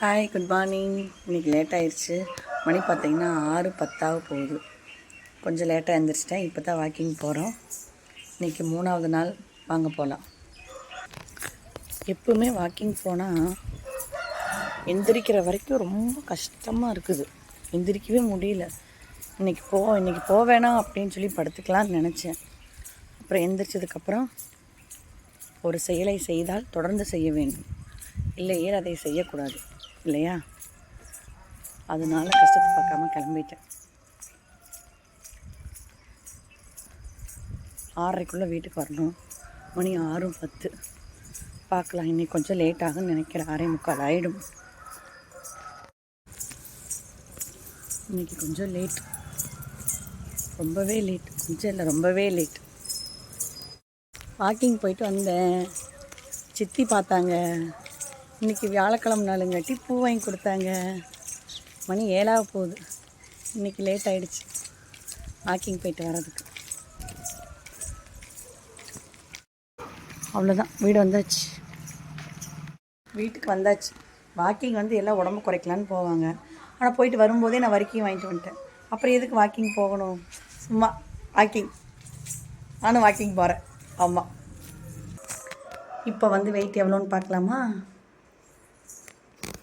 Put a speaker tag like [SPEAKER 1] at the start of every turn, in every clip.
[SPEAKER 1] Hi good morning இன்றைக்கி late ஆயிடுச்சு மணி பார்த்தீங்கன்னா ஆறு பத்தாக போகுது. கொஞ்சம் லேட்டாக எழுந்திரிச்சிட்டேன் இப்போ தான் வாக்கிங் போகிறோம் இன்றைக்கி மூணாவது நாள். வாங்க போகலாம் எப்பவுமே வாக்கிங் போனால் எந்திரிக்கிற வரைக்கும் ரொம்ப கஷ்டமாக இருக்குது. எந்திரிக்கவே முடியல. இன்றைக்கி போ இன்றைக்கி போவேணாம் அப்படின்னு சொல்லி படுத்துக்கலாம்னு நினச்சேன். அப்புறம் எந்திரிச்சதுக்கப்புறம் ஒரு செயலை செய்தால் தொடர்ந்து செய்ய வேண்டும். இல்லையே அதை செய்யக்கூடாது? இல்லையா? அதனால கஷ்டத்தை பார்க்காம கிளம்பிட்டேன். ஆறரைக்குள்ளே வீட்டுக்கு வரணும். மணி ஆறும் பத்து. பார்க்கலாம். இன்னைக்கு கொஞ்சம் லேட் ஆகும்னு நினைக்கிறேன். ஆறே முக்கால் ஆகிடும் இன்னைக்கு கொஞ்சம் லேட் ரொம்பவே லேட் கொஞ்சம் இல்லை ரொம்பவே லேட் வாக்கிங் போயிட்டு வந்தேன். சித்தி பார்த்தாங்க. இன்றைக்கி வியாழக்கிழமை நாளுங்காட்டி பூ வாங்கி கொடுத்தாங்க. மணி ஏழாக போகுது. இன்றைக்கி லேட் ஆகிடுச்சு வாக்கிங் போயிட்டு வர்றதுக்கு. அவ்வளோதான் வீடு வந்தாச்சு. வீட்டுக்கு வந்தாச்சு. வாக்கிங் வந்து எல்லாம் உடம்பு குறைக்கலான்னு போவாங்க. ஆனால் போயிட்டு வரும்போதே நான் வரைக்கும் வாங்கிட்டு வந்துட்டேன். அப்புறம் எதுக்கு வாக்கிங் போகணும்? சும்மா வாக்கிங் நானும் வாக்கிங் போகிறேன் ஆமாம் இப்போ வந்து வெயிட் எவ்வளோன்னு பார்க்கலாமா?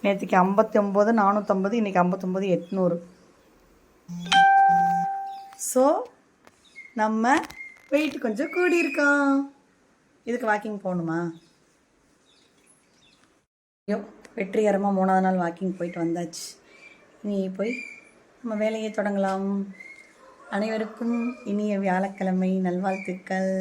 [SPEAKER 1] நேற்றுக்கு ஐம்பத்தி ஒம்பது நானூற்றம்பது இன்றைக்கி ஐம்பத்தொம்பது எட்நூறு. ஸோ நம்ம வெயிட் கொஞ்சம் கூடியிருக்கோம். இதுக்கு வாக்கிங் போகணுமா? ஐயோ வெற்றிகரமாக மூணாவது நாள் வாக்கிங் போயிட்டு வந்தாச்சு. இனி போய் நம்ம வேலையை தொடங்கலாம். அனைவருக்கும் இனிய வியாழக்கிழமை நல்வாழ்த்துக்கள்.